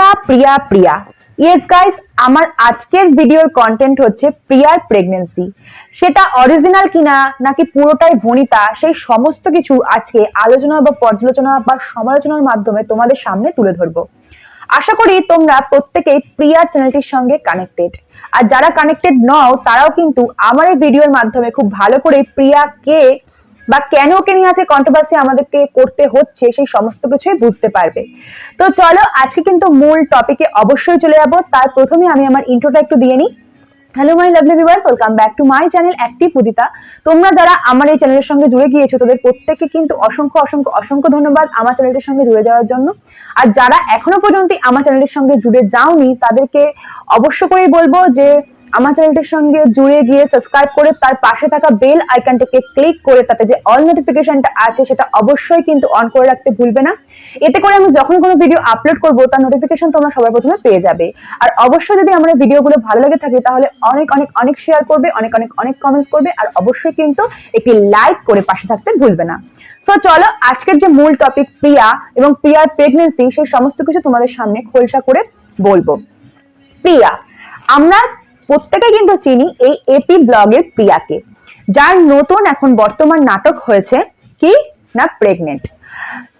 প্রিয়া প্রিয়া প্রিয়া। Yes guys আমার আজকের ভিডিওর কন্টেন্ট হচ্ছে প্রিয়ার প্রেগনেন্সি সেটা অরিজিনাল কিনা, নাকি পুরোটাই ভনিতা, সেই সমস্ত কিছু আজকে আলোচনা বা পর্যালোচনা বা সমালোচনার মাধ্যমে তোমাদের সামনে তুলে ধরবো। আশা করি তোমরা প্রত্যেকেই প্রিয়া চ্যানেলটির সঙ্গে কানেক্টেড আর যারা কানেক্টেড নও, তারাও কিন্তু আমার এই ভিডিওর মাধ্যমে খুব ভালো করে প্রিয়া কে বা কেন ওকে নিয়ে আছে কন্ট্রোভার্সি আমাদেরকে করতে হচ্ছে, সেই সমস্ত কিছুই বুঝতে পারবে। তো চলো, আজকে কিন্তু মূল টপিকে অবশ্যই চলে যাব। তার প্রথমে আমি আমার ইন্ট্রোটা একটু দিয়ে নিই। Hello my lovely viewers welcome back to my channel active Udita তোমরা যারা আমার এই চ্যানেলের সঙ্গে জুড়ে গিয়েছো, তাদের প্রত্যেককে কিন্তু অসংখ্য অসংখ্য অসংখ্য ধন্যবাদ আমার চ্যানেলটির সঙ্গে জুড়ে যাওয়ার জন্য। আর যারা এখনও পর্যন্ত আমার চ্যানেলের সঙ্গে জুড়ে যাওনি, তাদেরকে অবশ্য করেই বলব যে আমার চ্যানেলটির সঙ্গে জুড়ে গিয়ে সাবস্ক্রাইব করে তার পাশে থাকা বেল আইকনটাকে ক্লিক করে তাতে যে অল নোটিফিকেশনটা আছে সেটা অবশ্যই কিন্তু অন করে রাখতে ভুলবে না। এতে করে আমি যখন কোনো ভিডিও আপলোড করব, তার নোটিফিকেশন তোমরা সবার প্রথমে পেয়ে যাবে। আর অবশ্যই যদি আমার ভিডিওগুলো ভালো লেগে থাকে, তাহলে অনেক অনেক অনেক শেয়ার করবে, অনেক অনেক অনেক কমেন্টস করবে, আর অবশ্যই কিন্তু একটি লাইক করে পাশে থাকতে ভুলবে না। সো চলো আজকের যে মূল টপিক প্রিয়া এবং প্রিয়ার প্রেগনেন্সি সেই সমস্ত কিছু তোমাদের সামনে খোলসা করে বলব। প্রিয়া, আমরা প্রত্যেকে কিন্তু চিনি এই এপি ব্লগের প্রিয়াকে, যার নতুন এখন বর্তমান নাটক হয়েছে কি না প্রেগনেন্ট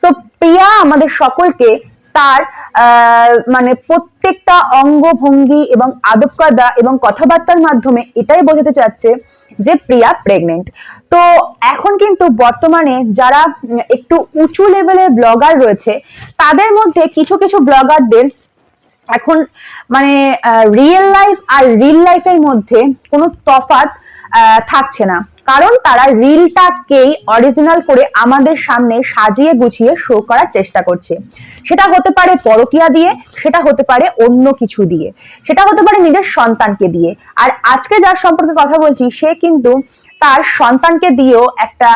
সো প্রিয়া আমাদের সকলকে তার মানে প্রত্যেকটা অঙ্গভঙ্গি এবং আদব কায়দা এবং কথাবার্তার মাধ্যমে এটাই বোঝাতে চাচ্ছে যে প্রিয়া প্রেগনেন্ট তো এখন কিন্তু বর্তমানে যারা একটু উঁচু লেভেলের ব্লগার রয়েছে, তাদের মধ্যে কিছু কিছু ব্লগারদের এখন মানে রিয়েল লাইফ আর রিল লাইফের মধ্যে কোনো আহ, থাকছে না। কারণ তারা রিলটাকেই অরিজিনাল করে আমাদের সামনে সাজিয়ে গুছিয়ে শো করার চেষ্টা করছে। সেটা হতে পারে পরকিয়া দিয়ে সেটা হতে পারে অন্য কিছু দিয়ে। সেটা হতে পারে নিজের সন্তানকে দিয়ে। আর আজকে যার সম্পর্কে কথা বলছি সে কিন্তু তার সন্তানকে দিয়েও একটা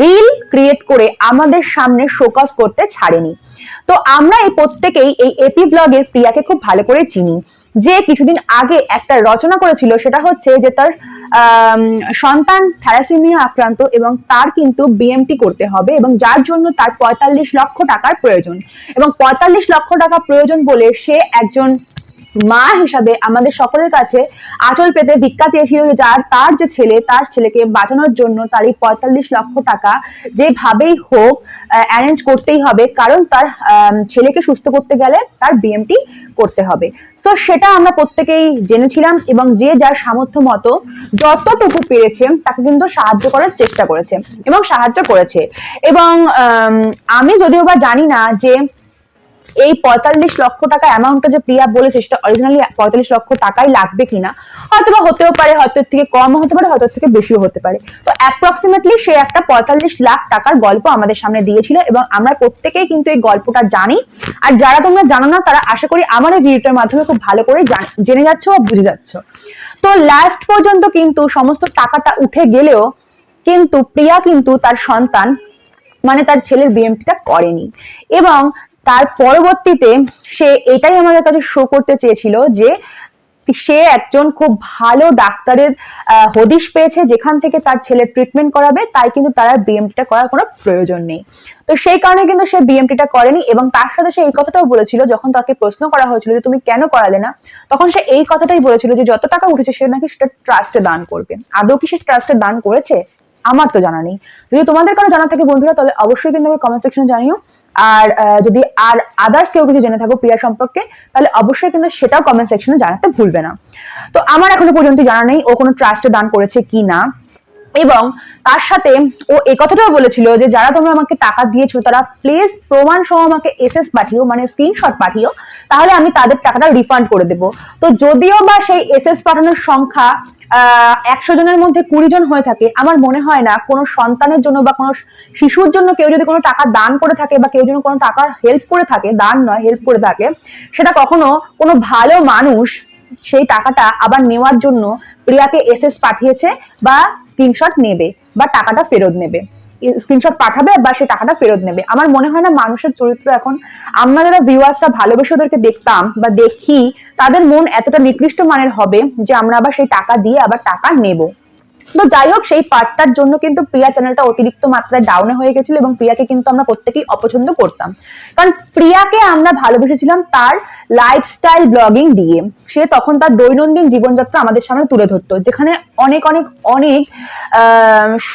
রিল ক্রিয়েট করে আমাদের সামনে শোকাস করতে ছাড়েনি। তো আমরা এই প্রত্যেকেই এই এপি ব্লগের প্রিয়াকে খুব ভালো করে চিনি। যে কিছুদিন আগে একটা রচনা করেছিল, সেটা হচ্ছে যে তার সন্তান থ্যারাসিমিয়া আক্রান্ত এবং তার কিন্তু বিএমটি করতে হবে এবং যার জন্য তার পঁয়তাল্লিশ লক্ষ টাকার প্রয়োজন। এবং পঁয়তাল্লিশ লক্ষ টাকা প্রয়োজন বলে সে একজন মা হিসাবে আমাদের সকলের কাছে আচল পেতে ভিক্ষা চেয়েছিল যে যার, তার যে ছেলে, তার ছেলেকে বাঁচানোর জন্য তার এই পঁয়তাল্লিশ লক্ষ টাকা যেভাবেই হোক অ্যারেঞ্জ করতেই হবে। কারণ তার ছেলেকে সুস্থ করতে গেলে তার বিএমটি করতে হবে। সো সেটা আমরা প্রত্যেকেই জেনেছিলাম এবং যে যার সামর্থ্য মতো যতটুকু পেরেছে, তাকে কিন্তু সাহায্য করার চেষ্টা করেছে এবং সাহায্য করেছে। এবং আমি যদিও বা জানি না যে এই পঁয়তাল্লিশ লক্ষ টাকা অ্যামাউন্টটা যে প্রিয়া বলেছে, সেটা অরিজিনালি পঁয়তাল্লিশ লক্ষ টাকাই লাগবে কিনা হয়তো বা হতেও পারে, হয়তো থেকে কম হতে পারে, হয়তো থেকে বেশিও হতে পারে। তো অ্যাপ্রক্সিমেটলি সে একটা পঁয়তাল্লিশ লাখ টাকার গল্প আমাদের সামনে দিয়েছিল এবং আমরা প্রত্যেকেই কিন্তু এই গল্পটা জানি। আর যারা তোমরা জানো না, তারা আশা করি আমার এই ভিডিওটার মাধ্যমে খুব ভালো করে জেনে যাচ্ছ বা বুঝে যাচ্ছ। তো লাস্ট পর্যন্ত কিন্তু সমস্ত টাকাটা উঠে গেলেও কিন্তু প্রিয়া কিন্তু তার সন্তান মানে তার ছেলের বিএমপিটা করেনি। এবং তার পরবর্তীতে সে এটাই আমাদের কাছে শো করতে চেয়েছিল যে সে একজন খুব ভালো ডাক্তারের হদিশ পেয়েছে, যেখান থেকে তার ছেলের ট্রিটমেন্ট করাবে, তাই কিন্তু তার বিএমটিটা করার কোনো প্রয়োজন নেই। তো সেই কারণে কিন্তু সে বিএমটিটা করেনি এবং তার সাথে সে এই কথাটাও বলেছিল যখন তাকে প্রশ্ন করা হয়েছিল যে তুমি কেন করালে না, তখন সে এই কথাটাই বলেছিল যে যত টাকা উঠেছে সে নাকি সেটা ট্রাস্টে দান করবে। আদৌ কি সে ট্রাস্টে দান করেছে? আমার তো জানা নেই। যদি তোমাদের কারও জানা থাকে বন্ধুরা, তাহলে অবশ্যই কিন্তু আমি কমেন্ট সেকশনে জানিও। আর যদি আর আদার্স কেউ কিছু জেনে থাকো প্রিয়া সম্পর্কে, তাহলে অবশ্যই কিন্তু সেটাও কমেন্ট সেকশনে জানাতে ভুলবে না। তো আমার এখনও পর্যন্ত জানা নেই ও কোনো ট্রাস্টে দান করেছে কি না এবং তার সাথে ও এই কথাটাও বলেছিল যে, যারা তোমরা আমাকে টাকা দিয়েছ, তারা প্লিজ প্রমাণ সহ আমাকে এসএস পাঠিও মানে স্ক্রিনশট পাঠিও, তাহলে আমি তাদের টাকাটা রিফান্ড করে দেব। তো যদিও বা সেই এসএস পাঠানোর সংখ্যা একশো জনের মধ্যে কুড়ি জন হয়ে থাকে, আমার মনে হয় না কোনো সন্তানের জন্য বা কোনো শিশুর জন্য কেউ যদি কোনো টাকা দান করে থাকে বা কেউ যদি কোনো টাকার হেল্প করে থাকে, দান নয় হেল্প করে থাকে, সেটা কখনো কোনো ভালো মানুষ সেই টাকাটা আবার নেওয়ার জন্য প্রিয়াকে এসএস পাঠিয়েছে বা স্ক্রিনশট নেবে বা টাকাটা ফেরত নেবে। স্ক্রিনশট পাঠাবে বা সে টাকাটা ফেরত নেবে। আমার মনে হয় না মানুষের চরিত্র এখন, আমরা যারা ভিউয়ার্সরা ভালোবেসে ওদেরকে দেখতাম বা দেখি, তাদের মন এতটা নিকৃষ্ট মানের হবে যে আমরা আবার সেই টাকা দিয়ে আবার টাকা নেব। তো যাই হোক, সেই পার্টটার জন্য কিন্তু প্রিয়া চ্যানেলটা অতিরিক্ত মাত্রায় ডাউনে হয়ে গেছিল এবং প্রিয়াকে কিন্তু আমরা প্রত্যেকেই অপছন্দ করতাম। কারণ প্রিয়াকে আমরা ভালোবেসেছিলাম তার লাইফস্টাইল ব্লগিং দিয়ে। সে তখন তার দৈনন্দিন জীবনযাত্রা আমাদের সামনে তুলে ধরতো, যেখানে অনেক অনেক অনেক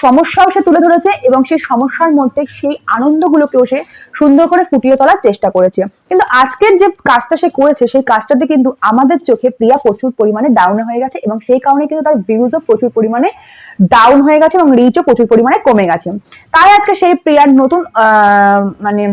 সমস্যাও সে তুলে ধরেছে এবং সেই সমস্যার মধ্যে সেই আনন্দগুলোকেও সে সুন্দর করে ফুটিয়ে তোলার চেষ্টা করেছে। কিন্তু আজকের যে কাজটা সে করেছে, সেই কাজটাতে কিন্তু আমাদের চোখে প্রিয়া প্রচুর পরিমাণে ডাউনে হয়ে গেছে এবং সেই কারণে কিন্তু তার ভিউজও প্রচুর পরিমাণে ডাউন হয়ে গেছে এবং রিচও প্রচুর পরিমাণে কমে গেছে। তাই আজকে সেই প্রিয়ার নতুন মানে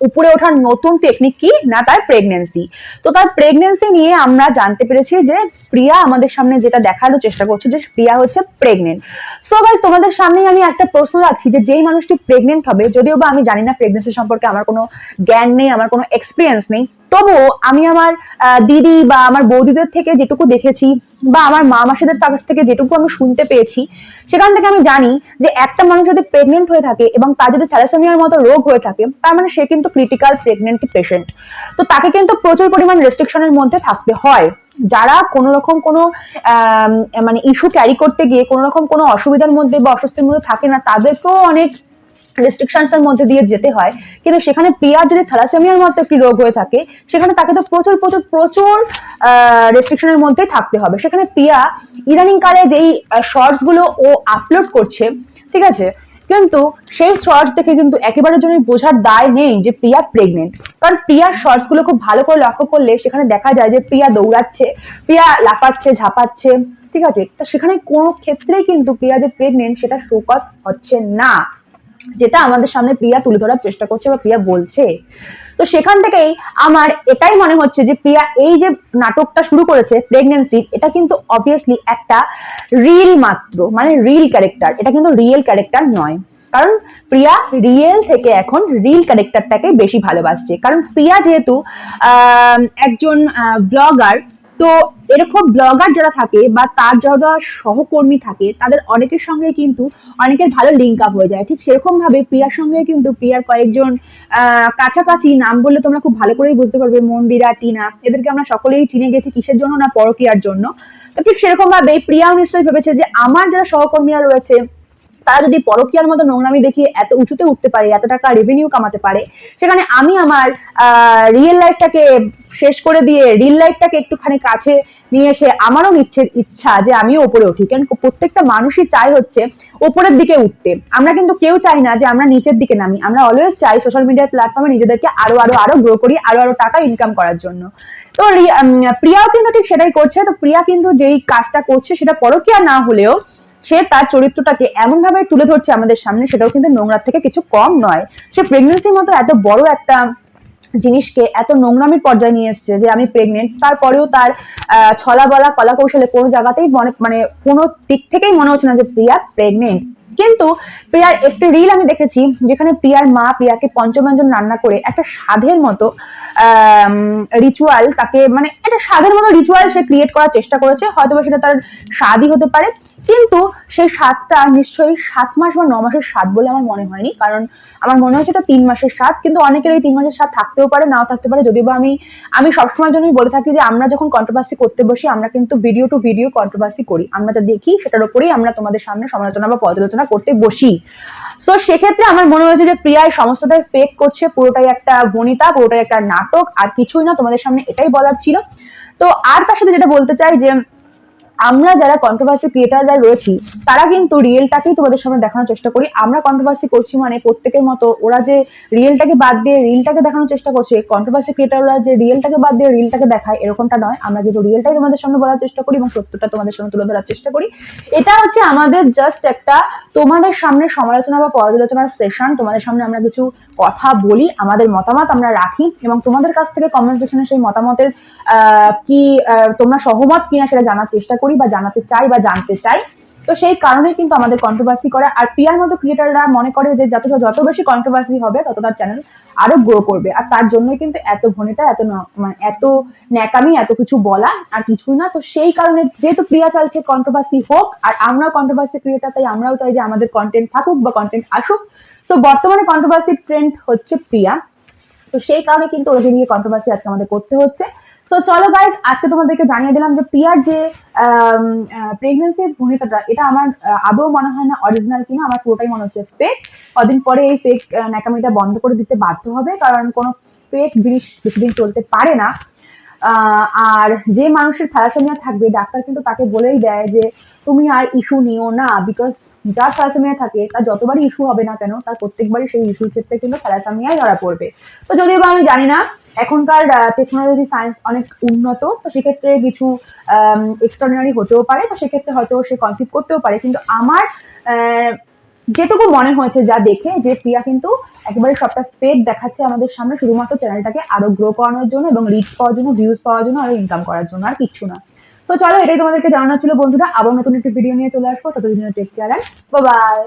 উপরে ওঠার নতুন টেকনিক কি? না, তার প্রেগনেন্সি তো তার প্রেগনেন্সি নিয়ে আমরা জানতে পেরেছি যে প্রিয়া আমাদের সামনে যেটা দেখানোর চেষ্টা করছে যে প্রিয়া হচ্ছে প্রেগনেন্ট সো গাইজ তোমাদের সামনেই আমি একটা প্রশ্ন রাখছি যে যেই মানুষটি প্রেগনেন্ট হবে, যদিও বা আমি জানি না প্রেগনেন্সি সম্পর্কে আমার কোনো জ্ঞান নেই, আমার কোনো এক্সপিরিয়েন্স নেই তবুও আমি আমার দিদি বা আমার বৌদিদের থেকে যেটুকু দেখেছি বা আমার মা মাসিদের কাছ থেকে যেটুকু আমি শুনতে পেয়েছি, সেখান থেকে আমি জানি যে একটা মানুষ যদি প্রেগনেন্ট হয়ে থাকে এবং তার যদি থ্যালাসেমিয়ার মতো রোগ হয়ে থাকে, তার মানে সে কিন্তু ক্রিটিক্যাল প্রেগনেন্ট পেশেন্ট তো তাকে কিন্তু প্রচুর পরিমাণ রেস্ট্রিকশনের মধ্যে থাকতে হয়। যারা কোনো রকম কোনো মানে ইস্যু ক্যারি করতে গিয়ে কোনো রকম কোনো অসুবিধার মধ্যে বা অস্বস্তির মধ্যে থাকে না, তাদেরকেও অনেক রেস্ট্রিকশনস এর মধ্যে দিয়ে যেতে হয়। কিন্তু সেখানে প্রিয়ার যদি থ্যালাসেমিয়ার মতো একটি রোগ হয়ে থাকে, সেখানে তাকে তো প্রচুর প্রচুর প্রচুর রেস্ট্রিকশনের মধ্যে থাকতে হবে। সেখানে প্রিয়া ইদানিং কালে যেই শর্টসগুলো ও আপলোড করছে, ঠিক আছে? কিন্তু সেই শর্টস দেখে কিন্তু একেবারের জন্য বোঝার দায় নেই যে প্রিয়া প্রেগনেন্ট কারণ প্রিয়ার শর্টসগুলো খুব ভালো করে লক্ষ্য করলে সেখানে দেখা যায় যে প্রিয়া দৌড়াচ্ছে প্রিয়া লাফাচ্ছে, ঝাপাচ্ছে, ঠিক আছে? তো সেখানে কোনো ক্ষেত্রেই কিন্তু প্রিয়া যে প্রেগনেন্ট সেটা শোকস হচ্ছে না। যেটা আমাদের সামনে প্রিয়া তুলে ধরার চেষ্টা করছে বা প্রিয়া বলছে। তো সেখান থেকেই আমার এটাই মনে হচ্ছে যে প্রিয়া এই যে নাটকটা শুরু করেছে প্রেগনেন্সি এটা কিন্তু অবভিয়াসলি একটা রিল মাত্র মানে রিল ক্যারেক্টার এটা কিন্তু রিয়েল ক্যারেক্টার নয়। কারণ প্রিয়া রিয়েল থেকে এখন রিল ক্যারেক্টারটাকে বেশি ভালোবাসছে। কারণ প্রিয়া যেহেতু একজন ব্লগার তো এরকম ব্লগার যারা থাকে বা তার যারা সহকর্মী থাকে, তাদের অনেকের সঙ্গে কিন্তু অনেকের ভালো লিঙ্ক আপ হয়ে যায়। ঠিক সেরকম ভাবে প্রিয়ার সঙ্গে কিন্তু প্রিয়ার কয়েকজন কাছাকাছি নাম বললে তোমরা খুব ভালো করেই বুঝতে পারবে, মন্দিরা, টিনা, এদেরকে আমরা সকলেই চিনে গেছি কিসের জন্য না পরকিয়ার জন্য। তো ঠিক সেরকম ভাবে প্রিয়াও নিশ্চয়ই ভেবেছে যে আমার যারা সহকর্মীরা রয়েছে তারা যদি পরকিয়ার মতো নোংরামি দেখিয়ে এত উঁচুতে উঠতে পারে, এত টাকা রেভিনিউ কামাতে পারে, সেখানে আমি আমার রিয়েল লাইফটাকে শেষ করে দিয়ে রিয়েল লাইফটাকে একটুখানি কাছে নিয়ে এসে আমারও নিচ্ছে ইচ্ছা যে আমিও ওপরে উঠি। কারণ প্রত্যেকটা মানুষই চাই হচ্ছে ওপরের দিকে উঠতে। আমরা কিন্তু কেউ চাই না যে আমরা নিচের দিকে নামি। আমরা অলওয়েজ চাই সোশ্যাল মিডিয়ার প্ল্যাটফর্মে নিজেদেরকে আরও আরও আরও গ্রো করি, আরও আরও টাকা ইনকাম করার জন্য। তো প্রিয়াও কিন্তু ঠিক সেটাই করছে। তো প্রিয়া কিন্তু যেই কাজটা করছে সেটা পরকিয়া না হলেও সে তার চরিত্রটাকে এমন ভাবে তুলে ধরছে আমাদের সামনে, সেটাও কিন্তু নোংরার থেকে কিছু কম নয়। সে প্রেগনেন্সির মতো এত বড় একটা জিনিসকে এত নোংরামির পর্যায়ে নিয়ে এসছে যে আমি প্রেগনেন্ট তারপরেও তার ছলা বলা কলা কৌশলে কোনো জায়গাতেই মনে মানে কোনো দিক থেকেই মনে হচ্ছে না যে প্রিয়া প্রেগনেন্ট কিন্তু প্রিয়ার একটি রিল আমি দেখেছি, যেখানে প্রিয়ার মা প্রিয়াকে পঞ্চব্যঞ্জন রান্না করে একটা স্বাদের মতো রিচুয়াল তাকে মানে একটা সাধের মতো রিচুয়াল সে ক্রিয়েট করার চেষ্টা করেছে হয়তো বা সেটা তার স্বাদই হতে পারে। কিন্তু সেই স্বাদটা নিশ্চয়ই সাত মাস বা ন মাসের স্বাদ বলে আমার মনে হয়নি, কারণ আমার মনে হচ্ছে এটা তিন মাসের স্বাদ। কিন্তু অনেকের এই তিন মাসের স্বাদ থাকতেও পারে, নাও থাকতে পারে। যদিও বা আমি আমি সবসময় জন্যই বলে থাকি যে আমরা যখন কন্ট্রোভার্সি করতে বসি, আমরা কিন্তু ভিডিও টু ভিডিও কন্ট্রোভার্সি করি। আমরা যা দেখি সেটার উপরেই আমরা তোমাদের সামনে সমালোচনা বা পর্যালোচনা করতে বসি। সো সেক্ষেত্রে আমার মনে হয়েছে যে প্রিয়ায় সমস্তটাই ফেক করছে, পুরোটাই একটা বনিতা, পুরোটাই একটা নাটক, আর কিছুই না তোমাদের সামনে এটাই বলার ছিল। তো আর তার সাথে যেটা বলতে চাই যে আমরা যারা কন্ট্রোভার্সি ক্রিয়েটাররা রয়েছি, তারা কিন্তু রিয়েলটাকেই তোমাদের সামনে দেখানোর চেষ্টা করি। আমরা কন্ট্রোভার্সি করছি মানে প্রত্যেকের মতো। ওরা যে রিয়েলটাকে বাদ দিয়ে রিলটাকে দেখানোর চেষ্টা করছে কন্ট্রোভার্সি ক্রিয়েটাররা যে রিয়েলটাকে বাদ দিয়ে রিলটাকে দেখায়, এরকমটা নয়। আমরা কিন্তু রিয়েলটাই তোমাদের সামনে বলার চেষ্টা করি এবং সত্যটা তোমাদের সামনে তুলে ধরার চেষ্টা করি। এটা হচ্ছে আমাদের জাস্ট একটা তোমাদের সামনে সমালোচনা বা পর্যালোচনার সেশন তোমাদের সামনে আমরা কিছু কথা বলি, আমাদের মতামত আমরা রাখি এবং তোমাদের কাছ থেকে কমেন্ট সেকশনে সেই মতামতের কি তোমরা সহমত কিনা সেটা জানার চেষ্টা করি। বা জানাতে চাই বা জানতে চাই। তো সেই কারণে কিন্তু আমাদের কন্ট্রোভার্সি করা। আর পিয়ার মতো ক্রিয়েটাররা মনে করে যে যত যত বেশি কন্ট্রোভার্সি হবে, তত তার চ্যানেল আরও গ্রো করবে। আর তার জন্যই কিন্তু এত ভনিতা, এত মানে এত ন্যাকামি, এত কিছু বলা আর কিছুই না। তো সেই কারণে যেহেতু প্রিয়া চাইছে কন্ট্রোভার্সি হোক আর আমরাও কন্ট্রোভার্সি ক্রিয়েটার তাই আমরাও চাই যে আমাদের কন্টেন্ট থাকুক বা কন্টেন্ট আসুক। তো বর্তমানে কন্ট্রোভার্সি ট্রেন্ড হচ্ছে প্রিয়া তো সেই কারণে কিন্তু ওদের নিয়ে কন্ট্রোভার্সি আজকে আমাদের করতে হচ্ছে। তো চলো গাইজ আজকে তোমাদেরকে জানিয়ে দিলাম যে পিয়ার যে প্রেগনেন্সির ভূমিকাটা, এটা আমার আদৌ মনে হয় না অরিজিনাল কিনা, আমার পুরোটাই মনে হচ্ছে ফেক কদিন পরে এই ফেক ন্যাকামিটা বন্ধ করে দিতে বাধ্য হবে, কারণ কোনো ফেক জিনিস বেশিদিন চলতে পারে না। আর যে মানুষের থ্যালাসেমিয়া থাকবে, ডাক্তার কিন্তু তাকে বলেই দেয় যে তুমি আর ইস্যু নিও না বিকজ যার থ্যালাসেমিয়া থাকে, তার যতবারই ইস্যু হবে না কেন, তার প্রত্যেকবারই সেই ইস্যুর ক্ষেত্রে কিন্তু থ্যালাসেমিয়াই ধরা পড়বে। তো যদিও বা আমি জানি না এখনকার টেকনোলজি সায়েন্স অনেক উন্নত, তো সেক্ষেত্রে কিছু এক্সট্রাঅর্ডিনারি হতেও পারে, তো সেক্ষেত্রে হয়তো সে কনসিভ করতেও পারে। কিন্তু আমার যেটুকু মনে হয়েছে যা দেখে, যে প্রিয়া কিন্তু একেবারে সবটা ফেক দেখাচ্ছে আমাদের সামনে, শুধুমাত্র চ্যানেলটাকে আরও গ্রো করানোর জন্য এবং রিচ পাওয়ার জন্য ভিউজ পাওয়ার জন্য, আরও ইনকাম করার জন্য, আর কিচ্ছু না। তো চলো, এটাই তোমাদেরকে জানানো ছিল বন্ধুরা। আবার নতুন একটি ভিডিও নিয়ে চলে আসব। ততদিন টেক কেয়ার বাই